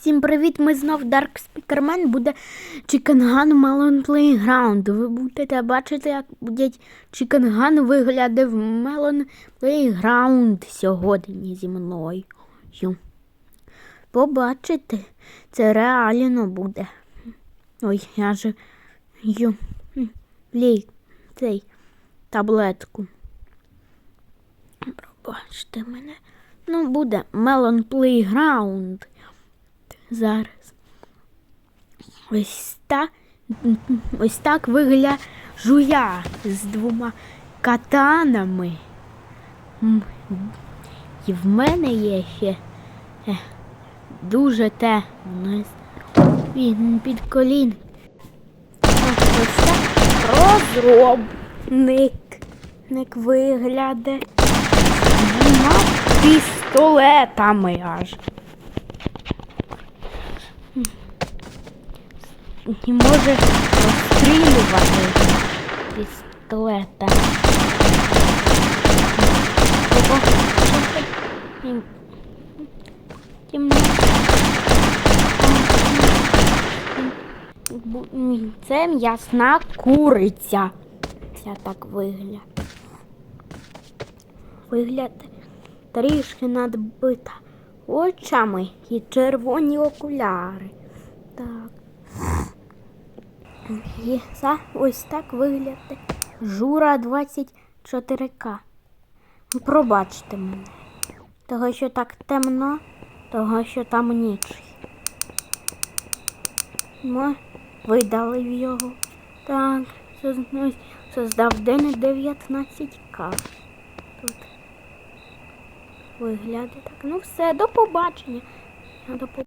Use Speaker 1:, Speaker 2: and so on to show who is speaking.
Speaker 1: Всім привіт! Ми знов Dark Speakerman. Буде Chicken Gun Melon Playground. Ви будете бачити, як буде Chicken Gun виглядає в Melon Playground сьогодні зі мною. Побачите, це реально буде. Ой, я же ю, м, лей, цей таблетку. Пробачте мене. Ну, буде Melon Playground. Зараз. Ось так, ось так вигляджу я з двома катанами. І в мене є ще е, дуже те він під колін. Ось так розробник ник вигляде двома пістолетами аж. І може розстрілювати пістолета. Це? Це м'ясна куриця. Ця так вигляд. Вигляд трішки надбита очами і червоні окуляри. Так. І за- ось так виглядає Жура 24К. Ну, Пробачте мене. Того, що так темно, того, що там ніч. Ми видалив його. Так, создав день 19К. Тут виглядає так. Ну все, до побачення. До побачення.